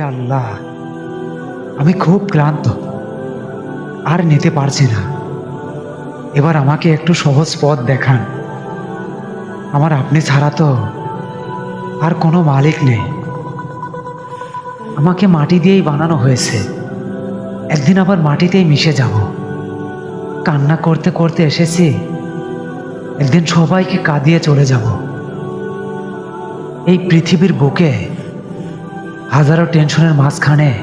আল্লাহ, আমি খুব ক্লান্ত, আর নিতে পারছি না। এবার আমাকে একটু সহজ পথ দেখান। আমার আপনি ছাড়া তো আর কোনো মালিক নেই। আমাকে মাটি দিয়েই বানানো হয়েছে। একদিন আবার মাটিতেই মিশে যাব। কান্না করতে করতে এসেছি। একদিন সবাইকে কাঁদিয়ে চলে যাব। এই পৃথিবীর বুকে হাজারো টেনশনের মাঝখানে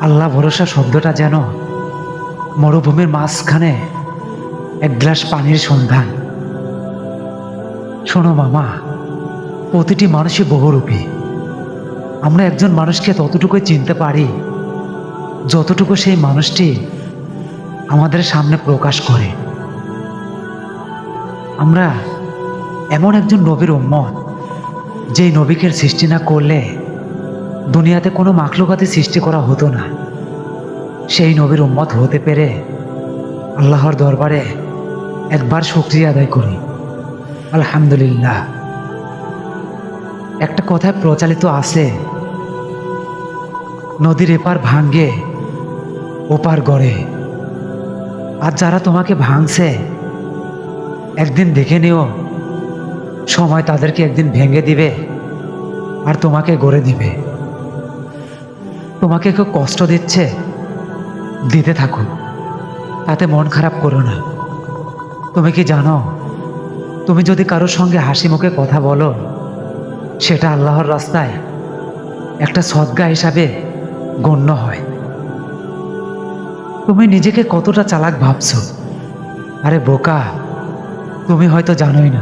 আল্লাহ ভরসা শব্দটা যেন মরুভূমির মাঝখানে এক গ্লাস পানির সন্ধান। শোনো মামা, প্রতিটি মানুষই বহুরূপী। আমরা একজন মানুষকে ততটুকুই চিনতে পারি, যতটুকু সেই মানুষটি আমাদের সামনে প্রকাশ করে। আমরা এমন একজন নবীর উম্মত, যেই নবীকে সৃষ্টি না করলে দুনিয়াতে কোনো মাখলুকাতে সৃষ্টি করা হতো না। সেই নবীর উম্মত হতে পেরে আল্লাহর দরবারে একবার শুক্রিয়া আদায় করি। আলহামদুলিল্লাহ। একটা কথায় প্রচালিত আছে, নদীর এপার ভাঙ্গে ওপার গড়ে। আর যারা তোমাকে ভাঙছে, একদিন দেখে নিও, সময় তাদেরকে একদিন ভেঙে দিবে আর তোমাকে গড়ে দিবে। তোমাকে কেউ কষ্ট দিচ্ছে? দিতে থাকো তাতে মন খারাপ করো না। তুমি কি জানো? তুমি যদি কারোর সঙ্গে হাসি মুখে কথা বলো, সেটা আল্লাহর রাস্তায় একটা সদ্গা হিসাবে গণ্য হয়। তুমি নিজেকে কতটা চালাক ভাবছ? আরে বোকা, তুমি হয়তো জানোই না।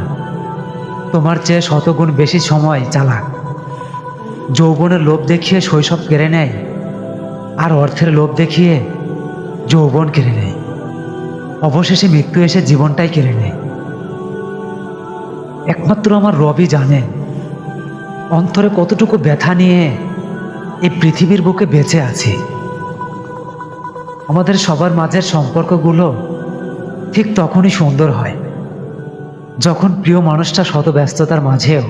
তোমার চেয়ে শতগুণ বেশি সময় চালাক। যৌবনের লোভ দেখিয়ে শৈশব কেড়ে নেয় আর অর্থের লোভ দেখিয়ে যৌবন কেড়ে নেয়। অবশেষে মৃত্যু এসে জীবনটাই কেড়ে নেয়। একমাত্র আমার রবি জানেন অন্তরে কতটুকু ব্যথা নিয়ে এই পৃথিবীর বুকে বেঁচে আছি। আমাদের সবার মাঝের সম্পর্কগুলো ঠিক তখনই সুন্দর হয়, যখন প্রিয় মানুষটা শত ব্যস্ততার মাঝেও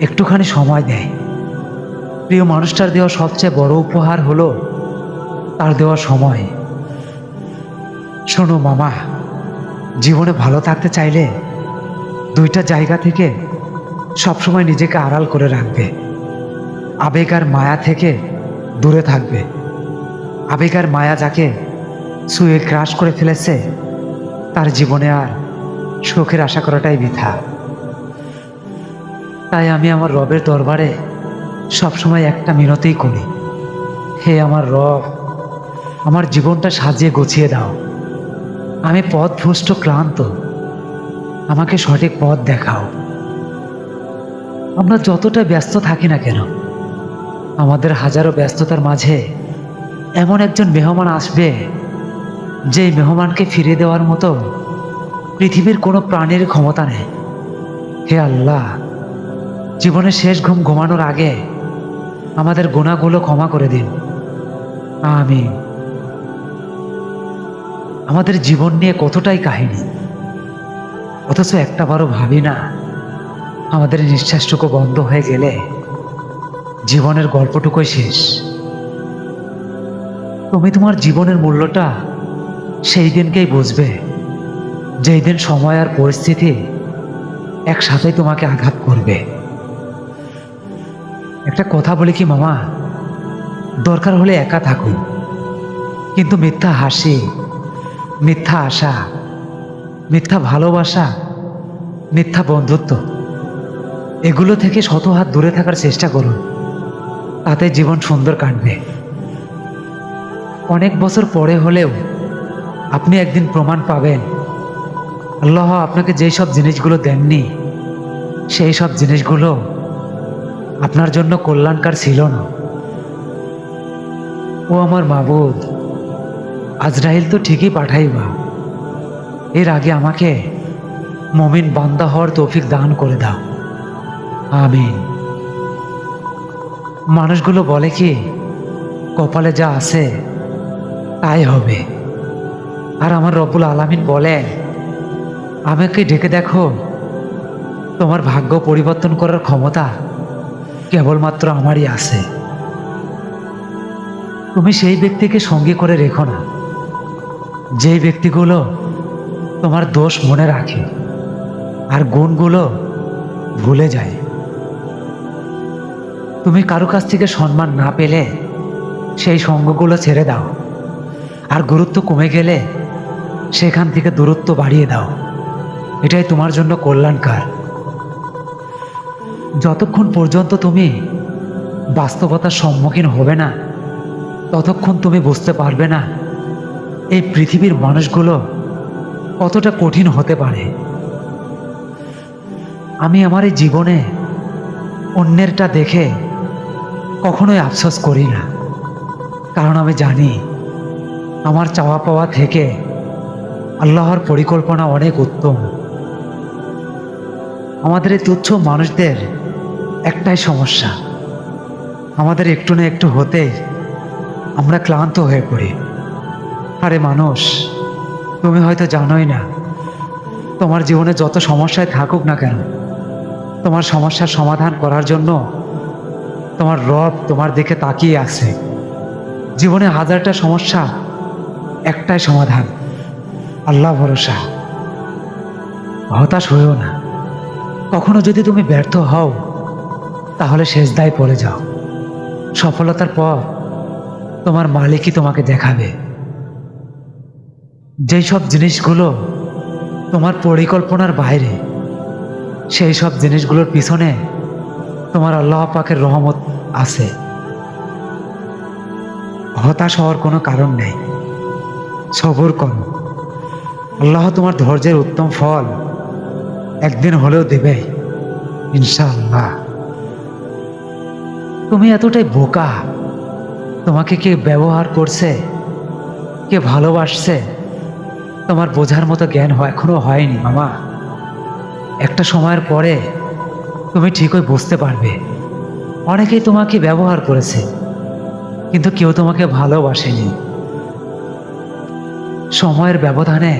একটুখানি সময় দেয়। প্রিয় মানুষটার দেওয়া সবচেয়ে বড় উপহার হলো তার দেওয়া সময়। শোনো মামা, জীবনে ভালো থাকতে চাইলে দুইটা জায়গা থেকে সবসময় নিজেকে আড়াল করে রাখবে। আবেগ আর মায়া থেকে দূরে থাকবে। আবেগ আর মায়া যাকে শুয়ে গ্রাস করে ফেলেছে, তার জীবনে আর সুখের আশা করাটাই বৃথা। তাই আমি আমার রবের দরবারে সবসময় একটা মিনতেই করি। হে আমার রব, আমার জীবনটা সাজিয়ে গুছিয়ে দাও। আমি পথ ভ্রষ্ট ক্লান্ত। আমাকে সঠিক পথ দেখাও। আমরা যতটা ব্যস্ত থাকি না কেন, আমাদের হাজারো ব্যস্ততার মাঝে এমন একজন মেহমান আসবে যেই মেহমানকে ফিরে দেওয়ার মতো পৃথিবীর কোনো প্রাণীর ক্ষমতা নেই। হে আল্লাহ, জীবনের শেষ ঘুম ঘুমানোর আগে আমাদের গুণাগুলো ক্ষমা করে দিন। আমি আমাদের জীবন নিয়ে কতটাই কাহিনী। অথচ একটা বারও ভাবি না, আমাদের নিঃশ্বাসটুকু বন্ধ হয়ে গেলে জীবনের গল্পটুকুই শেষ। তুমি তোমার জীবনের মূল্যটা সেই দিনকেই বুঝবে, যেই দিন সময় আর পরিস্থিতি একসাথেই তোমাকে আঘাত করবে। একটা কথা বলি কি মামা? দরকার হলে একা থাকুন। কিন্তু মিথ্যা হাসি, মিথ্যা আশা, মিথ্যা ভালোবাসা, মিথ্যা বন্ধুত্ব, এগুলো থেকে শত হাত দূরে থাকার চেষ্টা করুন। তাতে জীবন সুন্দর কাটবে। অনেক বছর পরে হলেও আপনি একদিন প্রমাণ পাবেন। আল্লাহ আপনাকে যেই সব জিনিসগুলো দেননি, সেই সব জিনিসগুলো আপনার জন্য কল্যাণকার ছিল না। ও আমার মাবুদ। আজরাইল তো ঠিকই পাঠাইবা। এর আগে আমাকে মমিন বান্দা হওয়ার তৌফিক দান করে দাও। আমিন। মানুষগুলো বলে কি, কপালে যা আছে তাই হবে। আর আমার রব্বুল আলামিন বলেন আমাকে ডেকে দেখো, তোমার ভাগ্য পরিবর্তন করার ক্ষমতা কেবলমাত্র আমারই আছে। তুমি সেই ব্যক্তিকে সঙ্গী করে রেখো না। যেই ব্যক্তিগুলো তোমার দোষ মনে রাখে আর গুণগুলো ভুলে যায়। তুমি কারও কাছ থেকে সম্মান না পেলে সেই সঙ্গগুলো ছেড়ে দাও আর গুরুত্ব কমে গেলে সেখান থেকে দূরত্ব বাড়িয়ে দাও। এটাই তোমার জন্য কল্যাণকার। যতক্ষণ পর্যন্ত তুমি বাস্তবতার সম্মুখীন হবে না, ততক্ষণ তুমি বুঝতে পারবে না এই পৃথিবীর মানুষগুলো কতটা কঠিন হতে পারে। আমি আমার এই জীবনে অন্যেরটা দেখে কখনোই আফসোস করি না, কারণ আমি জানি আমার চাওয়া পাওয়া থেকে আল্লাহর পরিকল্পনা অনেক উত্তম। আমাদের এই তুচ্ছ মানুষদের একটাই সমস্যা। আমাদের একটু না একটু হতেই আমরা ক্লান্ত হয়ে পড়ি। আরে মানুষ, তুমি হয়তো জানোই না, তোমার জীবনে যত সমস্যায় থাকুক না কেন, তোমার সমস্যার সমাধান করার জন্য তোমার রব তোমার দিকে তাকিয়ে আছে। জীবনে হাজারটা সমস্যা, একটাই সমাধান, আল্লাহ ভরসা। হতাশ হয়েও না। কখনো যদি তুমি ব্যর্থ হও, তাহলে শেষ শেষদায় পড়ে যাও। সফলতার পর তোমার মালিকই তোমাকে দেখাবে। যেই সব জিনিসগুলো তোমার পরিকল্পনার বাইরে, সেই সব জিনিসগুলোর পিছনে তোমার আল্লাহ পাকের রহমত আছে। হতাশ হওয়ার কোনো কারণ নেই। সবর করো। আল্লাহ তোমার ধৈর্যের উত্তম ফল একদিন হলেও দেবে, ইনশাআল্লাহ। তুমি এতটাই বোকা। তোমাকে কে ব্যবহার করছে, কে ভালোবাসছে, তোমার বোঝার মতো জ্ঞান এখনও হয়নি, মামা। একটা সময়ের পরে তুমি ঠিকই বুঝতে পারবে। অনেকেই তোমাকে ব্যবহার করেছে, কিন্তু কেউ তোমাকে ভালোবাসেনি। সময়ের ব্যবধানে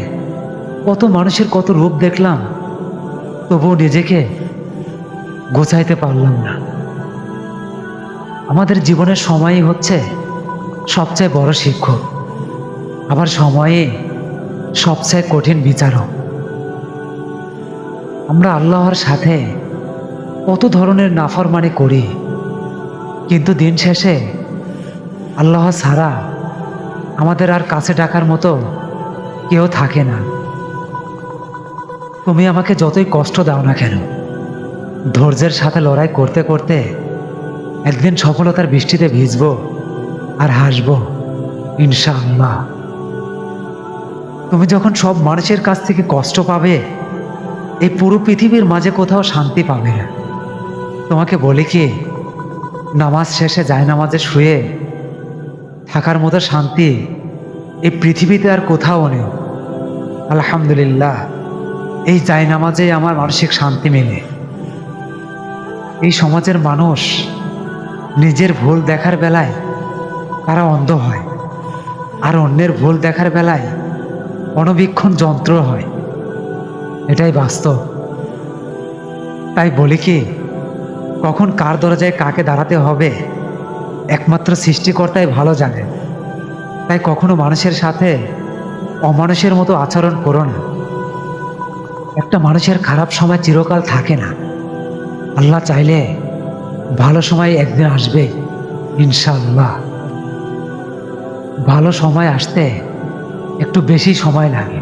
কত মানুষের কত রূপ দেখলাম তবুও নিজেকে গোছাইতে পারলাম না। আমাদের জীবনের সময়ই হচ্ছে সবচেয়ে বড় শিক্ষক। আবার সময়ে সবচেয়ে কঠিন বিচারক। আমরা আল্লাহর সাথে কত ধরনের নাফরমানি করি, কিন্তু দিন শেষে আল্লাহ ছাড়া আমাদের আর কাছে ডাকার মতো কেউ থাকে না। তুমি আমাকে যতই কষ্ট দাও না কেন, ধৈর্যের সাথে লড়াই করতে করতে একদিন সফলতার বৃষ্টিতে ভিজবো আর হাসবো, ইনশাআল্লাহ। তুমি যখন সব মানুষের কাছ থেকে কষ্ট পাবে, এই পুরো পৃথিবীর মাঝে কোথাও শান্তি পাবে না। তোমাকে বলি কি, নামাজ শেষে যায় নামাজে শুয়ে থাকার মতো শান্তি এই পৃথিবীতে আর কোথাও নেই। আলহামদুলিল্লাহ। এই জায় নামাজে আমার মানসিক শান্তি মেলে। এই সমাজের মানুষ নিজের ভুল দেখার বেলায় তারা অন্ধ হয়, আর অন্যের ভুল দেখার বেলায় অনবীক্ষণ যন্ত্র হয়। এটাই বাস্তব। তাই বলি কি, কখন কার দরজায় কাকে দাঁড়াতে হবে, একমাত্র সৃষ্টিকর্তাই ভালো জানে। তাই কখনো মানুষের সাথে অমানুষের মতো আচরণ করো না। একটা মানুষের খারাপ সময় চিরকাল থাকে না। আল্লাহ চাইলে ভালো সময় একদিন আসবে, ইনশাআল্লাহ। ভালো সময় আসতে একটু বেশি সময় লাগে।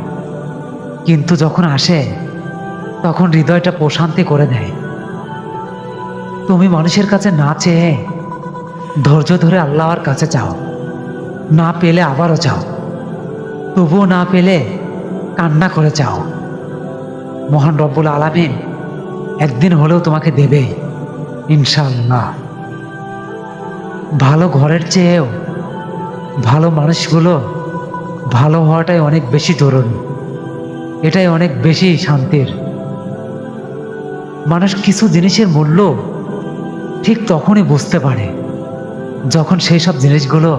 কিন্তু যখন আসে, তখন হৃদয়টা প্রশান্তি করে দেয়। তুমি মানুষের কাছে না চেয়ে ধৈর্য ধরে আল্লাহর কাছে চাও না পেলে আবারও চাও তবুও না পেলে কান্না করে চাও মহান রব্বুল আলামিন একদিন হলেও তোমাকে দেবে ইনশাল্লাহ ভালো ঘরের চেয়েও ভালো মানুষগুলো ভালো হওয়াটাই অনেক বেশি জরুরি। এটাই অনেক বেশি শান্তির। মানুষ কিছু জিনিসের মূল্য ঠিক তখনই বুঝতে পারে, যখন সেই সব জিনিসগুলো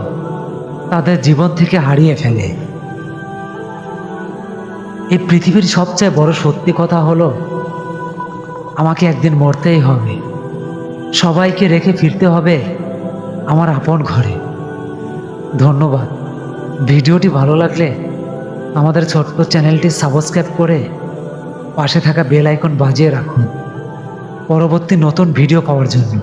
তাদের জীবন থেকে হারিয়ে ফেলে। এই পৃথিবীর সবচেয়ে বড় সত্যি কথা হলো, আমাকে একদিন মরতেই হবে। সবাইকে রেখে ফিরতে হবে আমার আপন ঘরে। ধন্যবাদ। ভিডিওটি ভালো লাগলে আমাদের ছোট্ট চ্যানেলটি সাবস্ক্রাইব করে পাশে থাকা বেল আইকন বাজিয়ে রাখুন। পরবর্তী নতুন ভিডিও পাওয়ার জন্য।